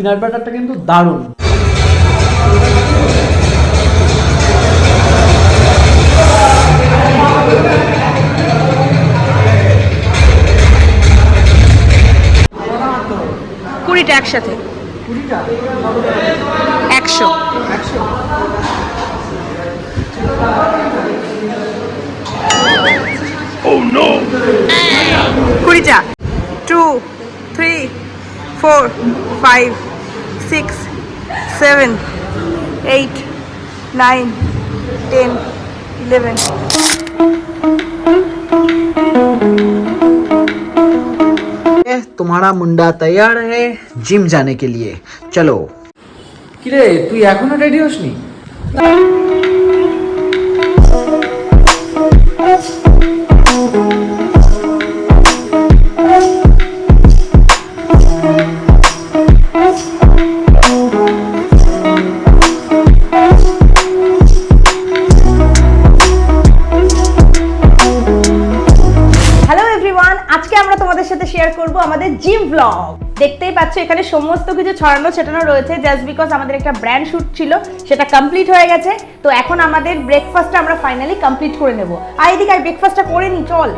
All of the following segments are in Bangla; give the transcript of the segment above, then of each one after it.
পিনাট বাটারটা কিন্তু দারুণ। কুড়িটা একসাথে। একশো। কুড়িটা। Two three four five six seven eight nine ten eleven तुम्हारा मुंडा तैयार है जिम जाने के लिए चलो কিরে তুই এখনো রেডি হসনি করব আমাদের জিম ব্লগ দেখতেই পাচ্ছ, এখানে সমস্ত কিছু ছড়ানো ছেটানো রয়েছে জাস্ট বিকজ আমাদের একটা ব্র্যান্ড শুট ছিল, সেটা কমপ্লিট হয়ে গেছে। তো এখন আমাদের ব্রেকফাস্টটা আমরা ফাইনালি কমপ্লিট করে নেব। আর এদিকে আর ব্রেকফাস্টটা করে নি, চল।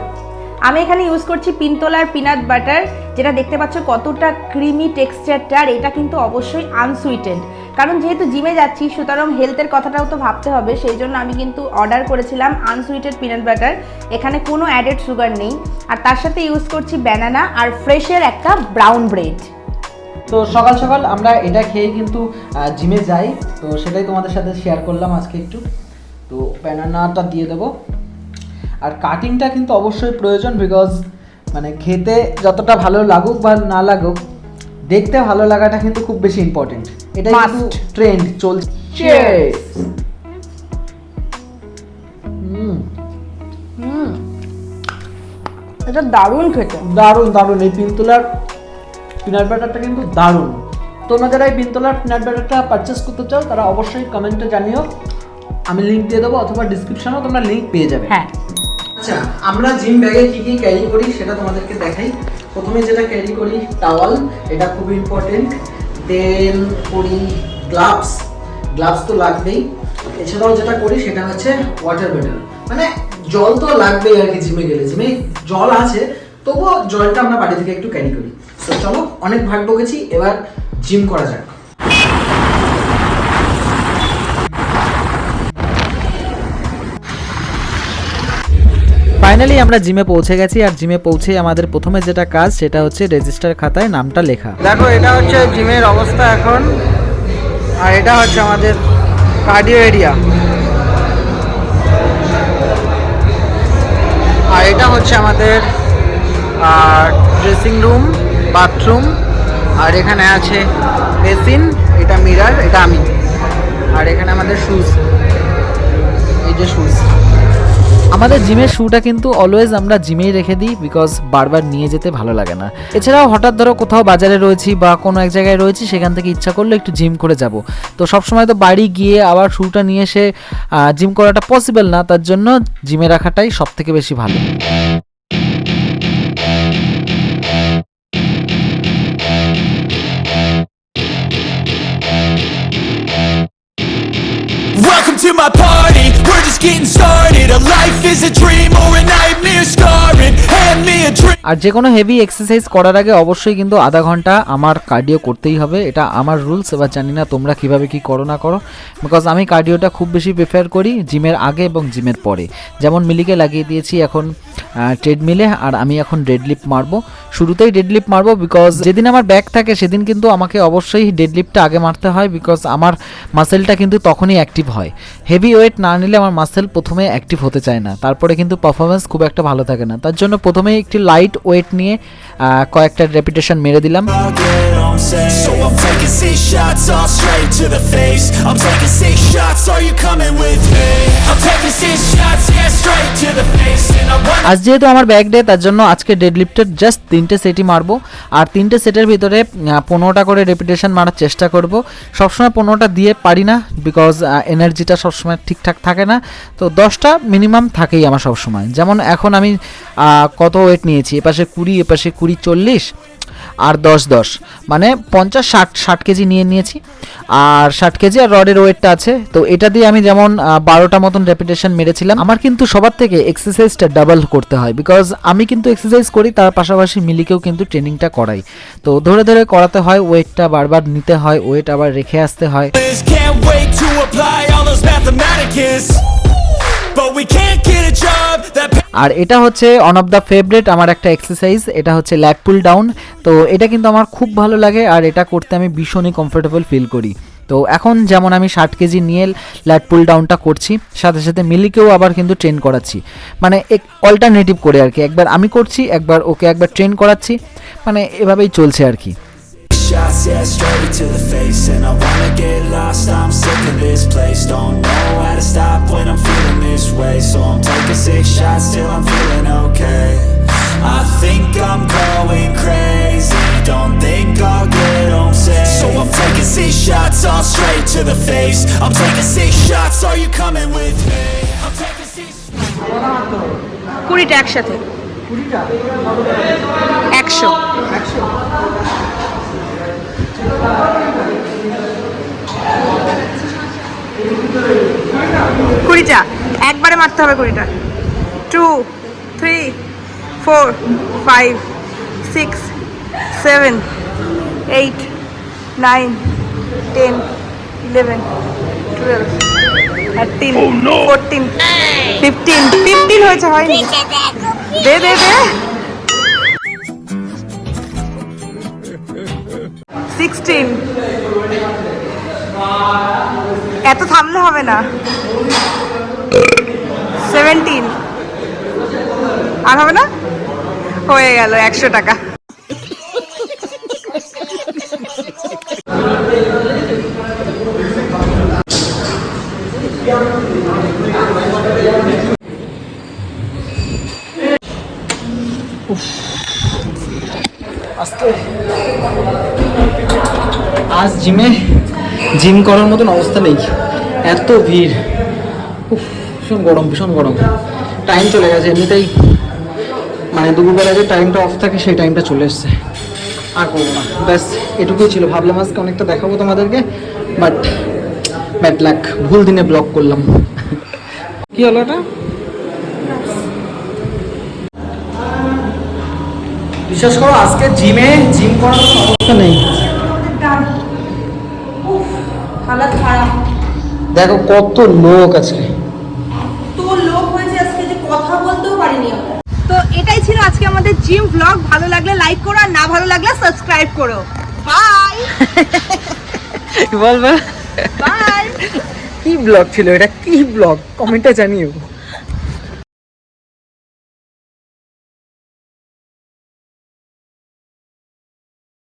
আমি এখানে ইউজ করছি পিনতলার পিনাট বাটার যেটা দেখতে পাচ্ছ কতটা ক্রিমি টেক্সচারটা আর এটা কিন্তু অবশ্যই আনসুইটেড কারণ যেহেতু জিমে যাচ্ছি, সুতরাং হেলথের কথাটাও তো ভাবতে হবে, সেই জন্য আমি কিন্তু অর্ডার করেছিলাম আনসুইটেড পিনাট বাটার এখানে কোনো অ্যাডেড সুগার নেই। আর তার সাথে ইউজ করছি ব্যানানা আর ফ্রেশের একটা ব্রাউন ব্রেড তো সকাল সকাল আমরা এটা খেয়ে কিন্তু জিমে যাই। তো সেটাই তোমাদের সাথে শেয়ার করলাম আজকে একটু। তো ব্যানানাটা দিয়ে দেবো। আর কাটিংটা কিন্তু অবশ্যই প্রয়োজন বিকজ মানে খেতে যতটা ভালো লাগুক বা না লাগুক দেখতে ভালো লাগাটা কিন্তু খুব বেশি ইম্পর্টেন্ট এটা কিন্তু ট্রেন্ড চলছে। এটা দারুণ খেতে। দারুণ দারুণ। এই পিনতলার পিনাট বাটারটা কিন্তু দারুণ। তোমরা যারা এই পিনতলার পিনাট বাটারটা পারচেস করতে চাও তারা অবশ্যই কমেন্টে জানিও। আমি লিঙ্ক দিয়ে দেবো অথবা ডিসক্রিপশনেও তোমরা লিঙ্ক পেয়ে যাবে। হ্যাঁ। আচ্ছা আমরা জিম ব্যাগে কি কি ক্যারি করি সেটা তোমাদেরকে দেখাই। প্রথমে যেটা ক্যারি করি টাওয়াল এটা খুব ইম্পর্টেন্ট দেন করি গ্লাভস গ্লাভস তো লাগবেই। এছাড়াও যেটা করি সেটা হচ্ছে ওয়াটার বটল মানে জল তো লাগবেই আর কি জিমে গেলে। জিমে জল আছে, তবুও জলটা আমরা বাড়ি থেকে একটু ক্যারি করি। তো চলো, অনেক ভাগ বকেছি, এবার জিম করা যাক। ফাইনালি আমরা জিমে পৌঁছে গেছি আর জিমে পৌঁছে আমাদের প্রথমে যেটা কাজ সেটা হচ্ছে রেজিস্টার খাতায় নামটা লেখা। দেখো, এটা হচ্ছে জিমের অবস্থা এখন, আর এটা হচ্ছে আমাদের কার্ডিও এরিয়া আর এটা হচ্ছে আমাদের ড্রেসিং রুম বাথরুম আর এখানে আছে বেসিন এটা মিরার এটা আমি। আর এখানে আমাদের শুজ এই যে শুজ আমাদের জিমের শুটা কিন্তু অলওয়েজ আমরা জিমেই রেখে দিই বিকজ বারবার নিয়ে যেতে ভালো লাগে না। এছাড়াও হঠাৎ ধরো কোথাও বাজারে রয়েছি বা কোনো এক জায়গায় রয়েছি, সেখান থেকে ইচ্ছা করলে একটু জিম করে যাব। তো সবসময় তো বাড়ি গিয়ে আবার শুটা নিয়ে এসে জিম করাটা পসিবল না, তার জন্য জিমে রাখাটাই সব থেকে বেশি ভালো। Getting started. A life is a dream or a nightmare scarring. Hand me a drink আর যে কোনো হেভি এক্সারসাইজ করার আগে অবশ্যই কিন্তু আধা ঘণ্টা আমার কার্ডিও করতেই হবে। এটা আমার রুলস এবার জানি না তোমরা কীভাবে কি করো না করো। বিকজ আমি কার্ডিওটা খুব বেশি প্রেফার করি জিমের আগে এবং জিমের পরে। যেমন মিলিকে লাগিয়ে দিয়েছি এখন ট্রেডমিলে আর আমি এখন ডেডলিফট মারবো। শুরুতেই ডেডলিফট মারবো বিকজ যেদিন আমার ব্যাক থাকে সেদিন কিন্তু আমাকে অবশ্যই ডেডলিফটটা আগে মারতে হয় বিকজ আমার মাসেলটা কিন্তু তখনই অ্যাক্টিভ হয়। হেভি ওয়েট না নিলে আমার মাসেল প্রথমে অ্যাক্টিভ হতে চায় না। তারপরে কিন্তু পারফরমেন্স খুব একটা ভালো থাকে না। তার জন্য প্রথমেই একটি লাইট ওয়েট নিয়ে কয়েকটা রেপিটেশন মেরে দিলাম। আজ যেহেতু আমার ব্যাক ডে তার জন্য আজকে ডেড ডেডলিফটের জাস্ট তিনটে সেটই মারবো। আর তিনটে সেটের ভিতরে পনেরোটা করে রেপিটেশন মারার চেষ্টা করব। সবসময় পনেরোটা দিয়ে পারি না বিকজ এনার্জিটা সবসময় ঠিকঠাক থাকে না। তো দশটা মিনিমাম থাকেই আমার সবসময় যেমন এখন আমি কত ওয়েট নিয়েছি? এপাশে কুড়ি এপাশে কুড়ি চল্লিশ। আর দশ দশ। মানে পঞ্চাশ, ষাট ষাট কেজি নিয়ে নিয়েছি। আর ষাট কেজি আর রডের ওয়েটটা আছে। তো এটা দিয়ে আমি যেমন বারোটা মতন রেপিটেশন মেরেছিলাম। আমার কিন্তু সবার থেকে এক্সারসাইজটা ডাবল করতে হয়। বিকজ আমি কিন্তু এক্সারসাইজ করি, তার পাশাপাশি মিলিকেও কিন্তু ট্রেনিংটা করাই। তো ধরে ধরে করাতে হয় ওয়েটটা বারবার নিতে হয় ওয়েট আবার রেখে আসতে হয়. But we can't get a job that আর এটা হচ্ছে অন অফ দ্য ফেভারেট আমার একটা এক্সারসাইজ এটা হচ্ছে ল্যাগ পুল ডাউন তো এটা কিন্তু আমার খুব ভালো লাগে আর এটা করতে আমি ভীষণই কমফোর্টেবল ফিল করি। তো এখন যেমন আমি ষাট কেজি নিয়ে ল্যাট পুল ডাউনটা করছি সাথে সাথে মিলিকেও আবার কিন্তু ট্রেন করাচ্ছি। মানে এক অল্টারনেটিভ করে আর কি একবার আমি করছি একবার ওকে একবার ট্রেন করাচ্ছি মানে এভাবেই চলছে আর কি। Shots, yeah, way So I'm taking six shots till I'm feeling okay I think I'm going crazy Don't think I'll get home safe So I'm taking six shots, all straight to the face I'm taking six shots, are you coming with me? I'm taking six কুড়িটা একসাথে একশো কুড়িটা। একবারে মারতে হবে কুড়িটা। Two three four five six seven eight nine ten eleven twelve thirteen fourteen fifteen fifteen হয়েছে হয়নি। দে দে দে। সিক্সটিন এত থামলে হবে না। সেভেন্টিন আর হবে না? হয়ে গেল একশো টাকা। আজ জিমে জিম করার মতন অবস্থা নেই। এত ভিড়। ভীষণ গরম ভীষণ গরম। টাইম চলে গেছে, এমনিতেই মানে দুপুরবেলা যে টাইমটা অফ থাকে, সেই টাইমটা চলে এসছে। আর করব না। ব্যাস, এটুকুই ছিল। ভাবলাম আজকে অনেকটা দেখাবো তোমাদেরকে বাট ব্যাড লাক ভুল দিনে ব্লক করলাম। কি হলো এটা? বিশ্বাস করো, আজকে জিমে জিম করার অবস্থা নেই। দেখো কত লোক আজকে। তো লোক হয়েছে আজকে যে কথা বলতেও পারিনি আমরা। তো এটাই ছিল আজকে আমাদের জিম ব্লগ ভালো লাগলে লাইক করো আর না ভালো লাগলে সাবস্ক্রাইব করো। বাই বল বল। বাই কি ব্লগ ছিল এটা? কি ব্লগ কমেন্টে জানিও।